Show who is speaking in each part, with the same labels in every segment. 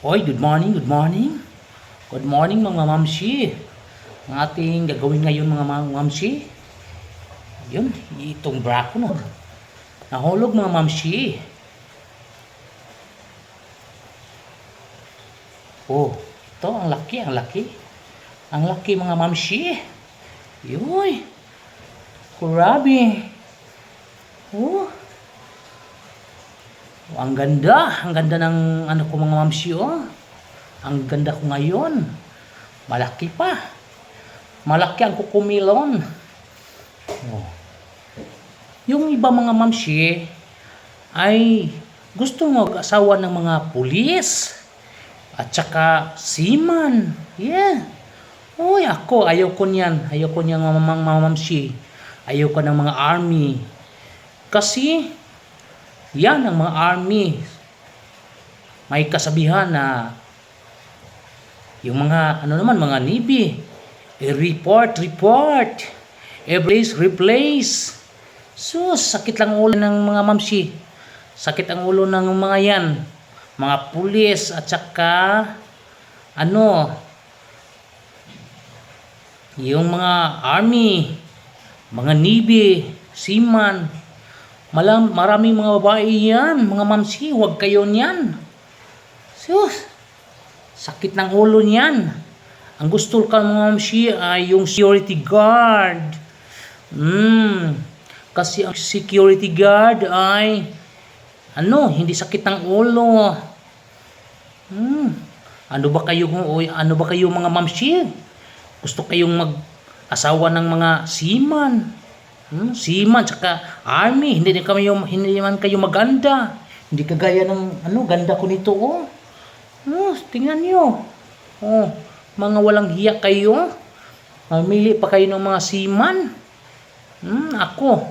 Speaker 1: Hoy, good morning, good morning. Good morning mga mamsi. Ang ating gagawin ngayon mga ma- mamsi. Yun, itong bra ko no. Nahulog mga mamsi. Oh, ito ang laki, ang laki. Ang laki mga mamsi. Yoy. Grabe. Oh. Oh, ang ganda, ang ganda ng ano ko mga mamsi oh. Ang ganda ko ngayon. Malaki pa. Malaki ang kukumilon. Oh. Yung iba mga mamsi ay gusto mag-asawa ng mga pulis at saka seaman. Yeah. Uy, ako, ayaw ko niyan. Ayaw ko niyan mga mga mamsi. Ayaw ko ng mga army. Kasi, yan ang mga army. May kasabihan na yung mga, ano naman, mga navy. Eh, report, report. Replace, replace. Sus, sakit lang ulo ng mga mamsi. Sakit ang ulo ng mga yan. Mga pulis at saka, ano, yung mga army, mga navy, seaman, malam, maraming mga babae yan, mga mamsi, huwag kayo niyan. Sus, sakit ng ulo niyan. Ang gusto ka mga mamsi ay yung security guard. Hmm, kasi ang security guard ay, ano, hindi sakit ng ulo. Hmm, ano ba kayo, o ano ba kayo mga mamsi? Gusto kayong mag-asawa ng mga seaman. Hmm, seaman, tsaka army. Hindi yung, hindi man kayo maganda. Hindi kagaya ng, ano, ganda ko nito, oh. Oh, tingnan nyo. Oh, mga walang hiya kayo. Mamili pa kayo ng mga seaman. Hmm, ako,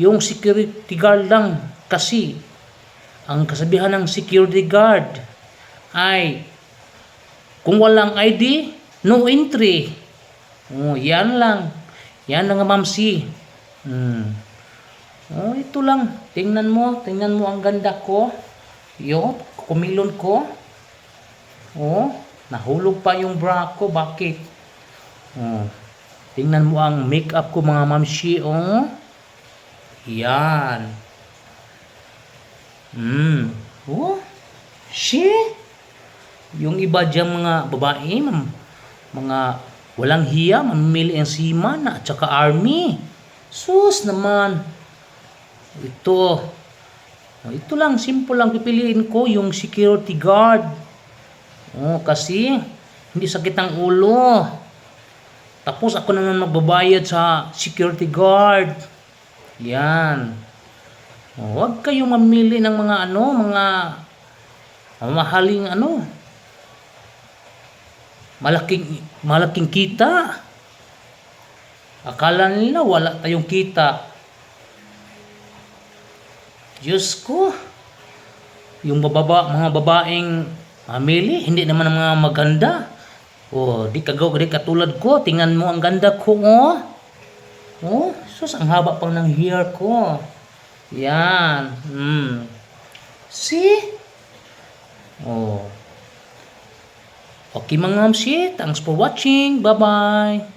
Speaker 1: yung security guard lang. Kasi, ang kasabihan ng security guard ay, kung walang ID, no entry. Oh, yan lang. Yan lang mamsi. Hmm. Oh, ito lang. Tingnan mo, tingnan mo ang ganda ko. Yo, kumilon ko. Oh, nahulog pa yung bra ko. Bakit? Oh. Tingnan mo ang makeup ko mga mamsi, oh. Yan. Hmm. Oh. She? Yung iba dyan mga babae, mga walang hiya, mamimili ang seaman at saka army. Sus naman. Ito. Ito lang, simple lang pipiliin ko yung security guard. Oh, kasi hindi sakit ang ulo. Tapos ako naman magbabayad sa security guard. Yan. Oh, huwag kayong mamili ng mga ano, mga mamahaling ano, malaking malaking kita. Akala nila wala tayong kita. Diyos ko. Yung bababa, mga babaeng mamili, hindi naman mga maganda. Oh, di kagaw di katulad ko. Tingnan mo ang ganda ko, oh. Oh, sus, ang haba pang ng hair ko. Yan. Hmm. See? Oh. Okay mga mamsi, thanks for watching. Bye-bye.